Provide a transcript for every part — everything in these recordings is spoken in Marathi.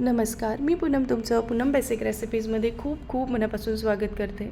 नमस्कार मी पूनम तुमचं पूनम बेसिक रेसिपीजमध्ये खूप खूप मनापासून स्वागत करते.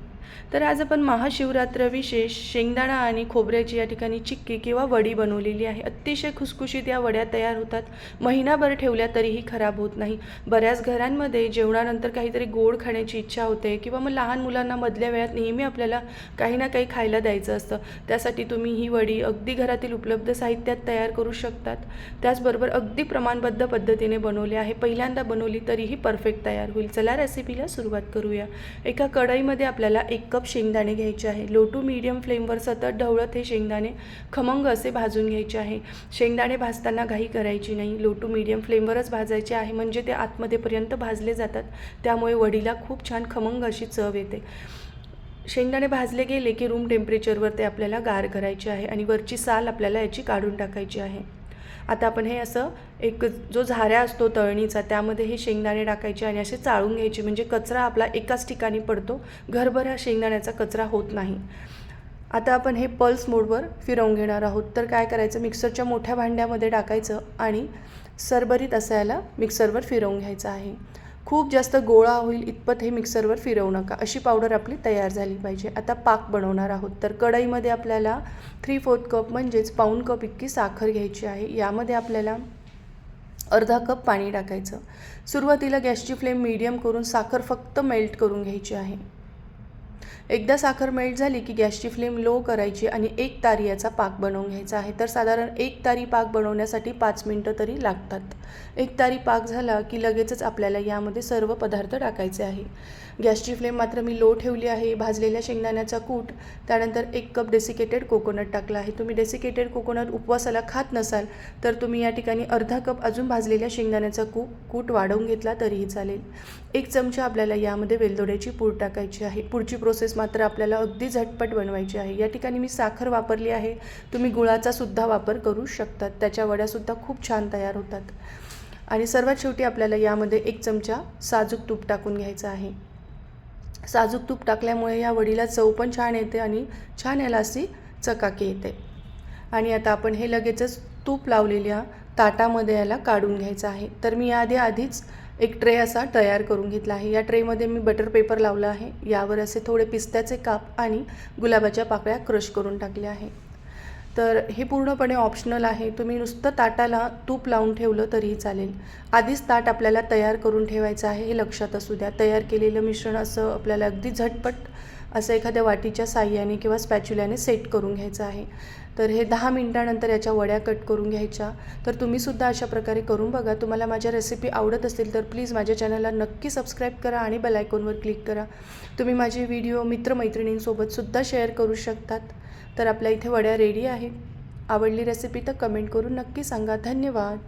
तर आज आपण महाशिवरात्र विशेष शेंगदाणा आणि खोबऱ्याची या ठिकाणी चिक्की किंवा वडी बनवलेली आहे. अतिशय खुसखुशीत या वड्या तयार होतात. महिनाभर ठेवल्या तरीही खराब होत नाही. बऱ्याच घरांमध्ये जेवणानंतर काहीतरी गोड खाण्याची इच्छा होते किंवा मग लहान मुलांना मधल्या वेळात नेहमी आपल्याला काही ना काही खायला द्यायचं असतं. त्यासाठी तुम्ही ही वडी अगदी घरातील उपलब्ध साहित्यात तयार करू शकतात. त्याचबरोबर अगदी प्रमाणबद्ध पद्धतीने बनवले आहे. पहिल्यांदा बनवली तरीही परफेक्ट तयार होईल. चला रेसिपीला सुरुवात करूया. एका कढईमध्ये आपल्याला एक कप शेंगदाणे घ्यायचे आहे. लो टू मीडियम फ्लेमवर सतत ढवळत हे शेंगदाणे खमंग असे भाजून घ्यायचे आहे. शेंगदाणे भाजताना घाई करायची नाही. लो टू मीडियम फ्लेमवरच भाजायचे आहे. म्हणजे ते आतमध्येपर्यंत भाजले जातात. त्यामुळे वडीला खूप छान खमंग अशी चव येते. शेंगदाणे भाजले गेले की रूम टेम्परेचरवर ते आपल्याला गार करायचे आहे आणि वरची साल आपल्याला याची काढून टाकायची आहे. आता आपण हे असं एक जो झाऱ्या असतो तळणीचा त्यामध्ये हे शेंगदाणे टाकायचे आणि असे चाळून घ्यायचे. म्हणजे कचरा आपला एकाच ठिकाणी पडतो. घरभर हा शेंगदाण्याचा कचरा होत नाही. आता आपण हे पल्स मोडवर फिरवून घेणार आहोत. तर काय करायचं? मिक्सरच्या मोठ्या भांड्यामध्ये टाकायचं आणि सरबरीत असायला मिक्सरवर फिरवून घ्यायचं आहे. खूप जास्त गोळा होईल इतपत हे मिक्सरवर फिरवू नका. अशी पावडर आपली तयार झाली पाहिजे. आता पाक बनवणार आहोत. तर कढईमध्ये आपल्याला थ्री फोर्थ कप म्हणजेच पाऊण कप इतकी साखर घ्यायची आहे. यामध्ये आपल्याला अर्धा कप पाणी टाकायचं. सुरुवातीला गॅसची फ्लेम मीडियम करून साखर फक्त मेल्ट करून घ्यायची आहे. एकदा साखर मेल्ट झाली की गॅसची फ्लेम लो करायची आणि एक तारी याचा पाक बनवून घ्यायचा आहे. तर साधारण एक तारी पाक बनवण्यासाठी पाच मिनटं तरी लागतात. एक तारी पाक झाला की लगेचच आपल्याला यामध्ये सर्व पदार्थ टाकायचे आहे. गॅसची फ्लेम मात्र मी लो ठेवली आहे. भाजलेल्या शेंगदाण्याचा कूट त्यानंतर एक कप डेसिकेटेड कोकोनट टाकला आहे. तुम्ही डेसिकेटेड कोकोनट उपवासाला खात नसाल तर तुम्ही या ठिकाणी अर्धा कप अजून भाजलेल्या शेंगदाण्याचा कूप कूट वाढवून घेतला तरीही चालेल. एक चमचा आपल्याला यामध्ये वेलदोड्याची पूड टाकायची आहे. पुढची प्रोसेस मात्र आपल्याला अगदी झटपट बनवायची आहे. या ठिकाणी मी साखर वापरली आहे. तुम्ही गुळाचा सुद्धा वापर करू शकतात. त्याच्या वड्यासुद्धा खूप छान तयार होतात. आणि सर्वात शेवटी आपल्याला यामध्ये एक चमचा साजूक तूप टाकून घ्यायचं आहे. साजूक तूप टाकल्यामुळे या वडीला चव पण छान येते आणि छान याला अशी चकाकी येते. आणि आता आपण हे लगेचच तूप लावलेल्या ताटामध्ये याला काढून घ्यायचं आहे. तर मी याआधी आधीच एक ट्रे असा तयार करून घेतला आहे. या ट्रेमध्ये मी बटर पेपर लावला आहे. यावर असे थोडे पिस्त्याचे काप आणि गुलाबाच्या पाकळ्या क्रश करून टाकल्या आहे. तर हे पूर्णपणे ऑप्शनल आहे. तुम्ही नुसतं ताटाला तूप लावून ठेवलं तरीही चालेल. आधीच ताट आपल्याला तयार करून ठेवायचं आहे हे लक्षात असू द्या. तयार केलेलं मिश्रण असं आपल्याला अगदी झटपट असं एखाद्या वाटीच्या साह्याने किंवा स्पॅच्युल्याने सेट करून घ्यायचं आहे. तर हे दहा मिनटानंतर याच्या वड्या कट करून घ्यायच्या. तर तुम्हीसुद्धा अशा प्रकारे करून बघा. तुम्हाला माझ्या रेसिपी आवडत असतील तर प्लीज माझ्या चॅनलला नक्की सबस्क्राईब करा आणि बेल आयकॉनवर क्लिक करा. तुम्ही माझे व्हिडिओ मित्रमैत्रिणींसोबतसुद्धा शेअर करू शकतात. तर आपल्या इथे वड्या रेडी आहेत. आवडली रेसिपी तर कमेंट करून नक्की सांगा. धन्यवाद.